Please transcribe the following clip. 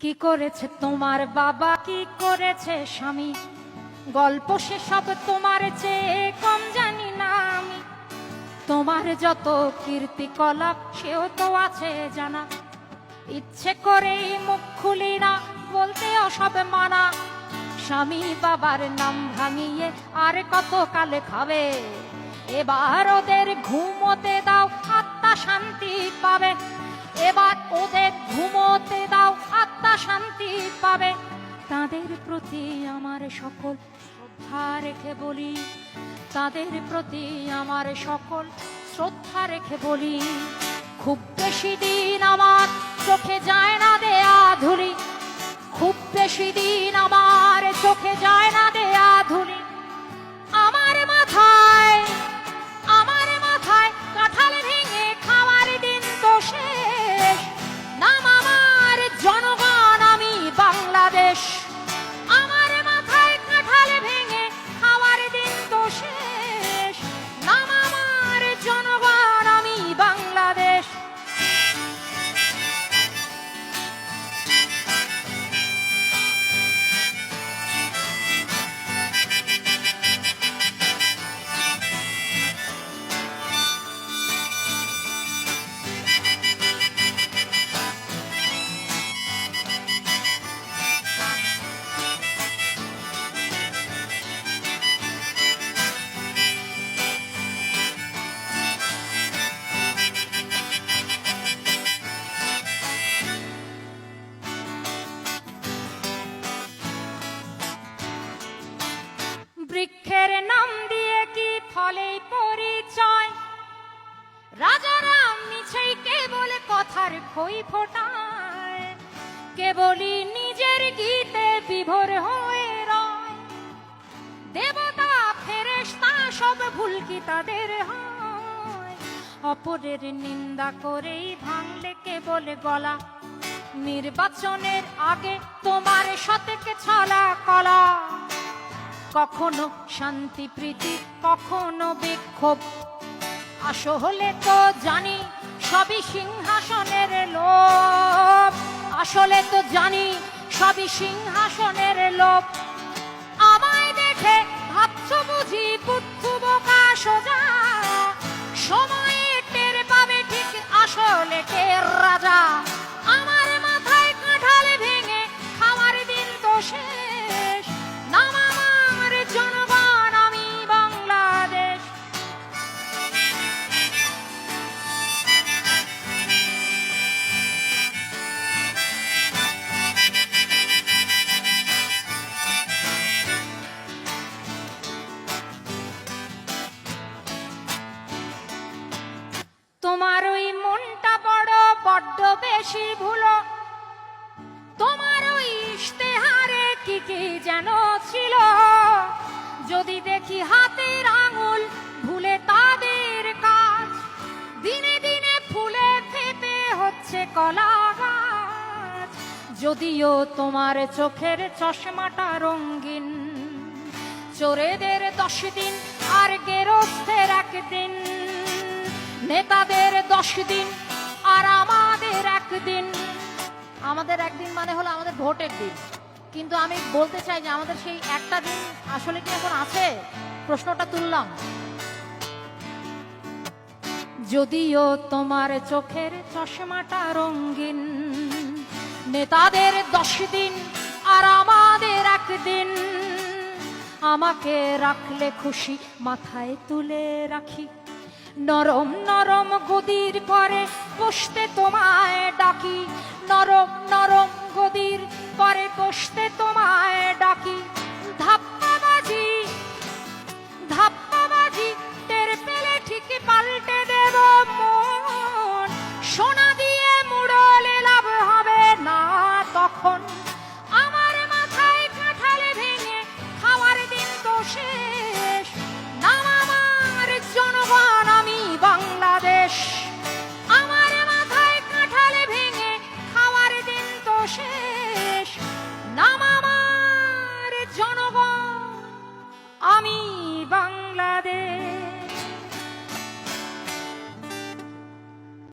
কি করেছে তোমার বাবা? কি করেছে স্বামী? গল্প সে সব তোমার চেয়ে কম জানি না আমি। তোমার যত কীর্তি কলাপ সেও তো আছে জানা। ইচ্ছে করেই মুখ খুলি না, বলতে সব মানা। স্বামী বাবার নাম ভাঙিয়ে আর কত কালে খাবে? এবার ওদের ঘুমোতে দাও, আত্মা শান্তি পাবে। শান্তি তাদের প্রতি আমার সকল শ্রদ্ধা রেখে বলি। তাদের প্রতি আমার সকল শ্রদ্ধা রেখে বলি। খুব বেশি দিন আমার চোখে যায় না দেয়া ধুলি। খুব বেশি দিন কি ফলেই পরিচয়। রাজারা মিছেই কেবল কথার খই ফোটায়। কেবলই নিজের গীতে বিভোর হয়ে রয়। দেবতা, ফেরেশতা সব ভুল কি তাদের হয়? অপরের নিন্দা করেই ভাঙলে কেবল গলা। নির্বাচনের আগে তোমার সতেকে ছলা কলা। কখনো শান্তি, প্রীতি, কখনো বিক্ষোভ। আসো হলে তো জানি সবই সিংহাসনের লোভ। আসলে তো জানি সবই সিংহাসনের লোভ। আমায় দেখে ভাবছ বুঝি বুদ্ধু বোকা সোজা। সময়ে টের পাবে ঠিক আসলে কে রাজা। আমার মাথায় কাঁঠাল ভেঙে খাওয়ার দিন তো শেষ। তোমার ওই মনটা বড়, বড্ড বেশি ভুলো। তোমার ওই ইশতেহারে কি কি যেন ছিল। যদি দেখি হাতের আঙুল, ভুলে তাদের কাজ। দিনে দিনে ফুলে ফেপে হচ্ছে কলা গাছ। যদিও তোমার চোখের চশমাটা রঙিন, চোরেদের দশ দিন আর গেরস্থের একদিন। নেতাদের দশ দিন আর আমাদের একদিন। আমাদের একদিন মানে হলো আমাদের ভোটের দিন। কিন্তু আমি বলতে চাই যে আমাদের সেই একটা দিন আসলে কি এখন আছে? প্রশ্নটা তুললাম। যদিও তোমার চোখের চশমাটা রঙিন, নেতাদের দশ দিন আর আমাদের একদিন। আমাকে রাখলে খুশি, মাথায় তুলে রাখি। নরম নরম গদির পরে বসতে তোমায় ডাকি। নরম নরম গদির পরে বসতে তোমায় ডাকি।